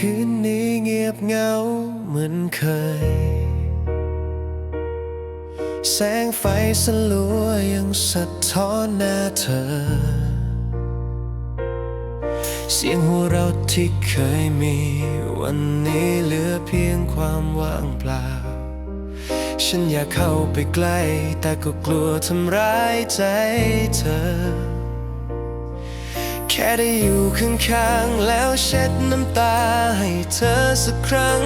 คืนนี้เงียบเหงาเหมือนเคย แสงไฟสลัวยังสะท้อนหน้าเธอ เสียงหัวเราะที่เคยมี วันนี้เหลือเพียงความว่างเปล่า ฉันอยากเข้าไปใกล้ แต่ก็กลัวทำร้ายใจเธอ แค่ได้อยู่ข้างๆแล้วเช็ดน้ำตาให้เธอสักครั้ง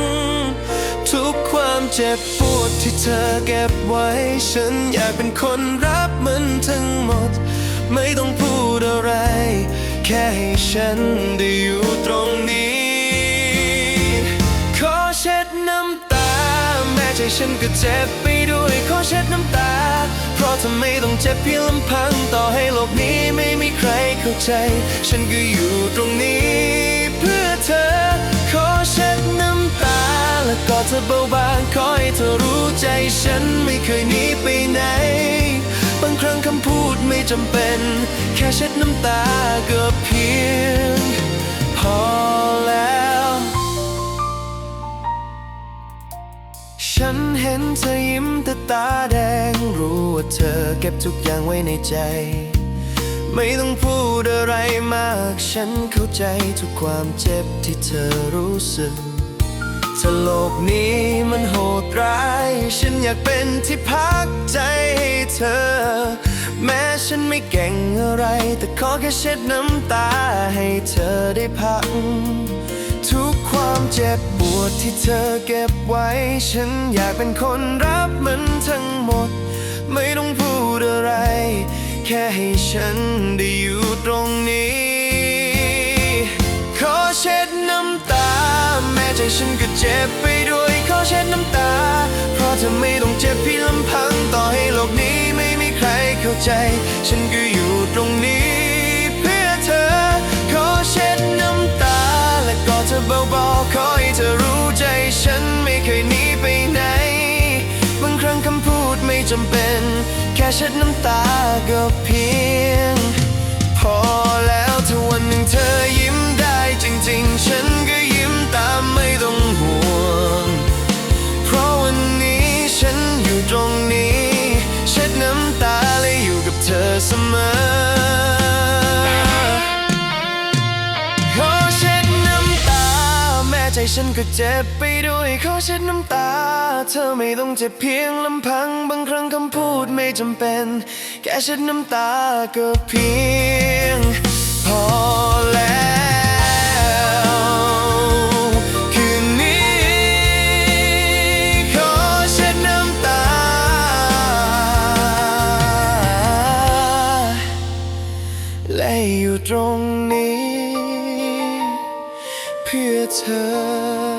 ทุกความเจ็บปวดที่เธอเก็บไว้ ฉันอยากเป็นคนรับมันทั้งหมด ไม่ต้องพูดอะไร แค่ให้ฉันได้อยู่ตรงนี้ ขอเช็ดน้ำตา แม้ใจฉันก็เจ็บไปด้วย ขอเช็ดน้ำตา เพราะเธอไม่ต้องเจ็บเพียงลำพังต่อให้โลกนี้ ใจ ฉันก็อยู่ตรงนี้เพื่อเธอ ขอเช็ดน้ำตา และกอดเธอเบาบาง ขอให้เธอรู้ใจฉันไม่เคยหนีไปไหน บางครั้งคำพูดไม่จำเป็น แค่เช็ดน้ำตาก็เพียง พอแล้ว ฉันเห็นเธอยิ้มแต่ตาแดง รู้ว่าเธอเก็บทุกอย่างไว้ในใจ ไม่ต้องพูดอะไรมาก ฉันเข้าใจทุกความเจ็บที่เธอรู้สึกถ้าโลกนี้มันโหดร้าย ฉันอยากเป็นที่พักใจให้เธอ แม้ฉันไม่เก่งอะไร แต่ขอแค่เช็ดน้ำตาให้เธอได้พัก ทุกความเจ็บปวดที่เธอเก็บไว้ ฉันอยากเป็นคนรับมันทั้งหมด ไม่ต้องพูดอะไร แค่ให้ฉันได้อยู่ตรงนี้ ขอเช็ดน้ำตา แม้ใจฉันก็เจ็บไปด้วย ขอเช็ดน้ำตา เพราะเธอไม่ต้องเจ็บเพียงลำพังต่อให้โลกนี้ไม่มีใครเข้าใจ ฉันก็อยู่ตรงนี้ เช็ดน้ำตาก็เพียง ฉันก็เจ็บไปด้วยขอเช็ดน้ำตา เธอไม่ต้องเจ็บเพียงลำพังบางครั้งคำพูดไม่จำเป็น แค่เช็ดน้ำตาก็เพียง พอแล้วคืนนี้ขอเช็ดน้ำตาและอยู่ตรงนี้ เพื่อเธอ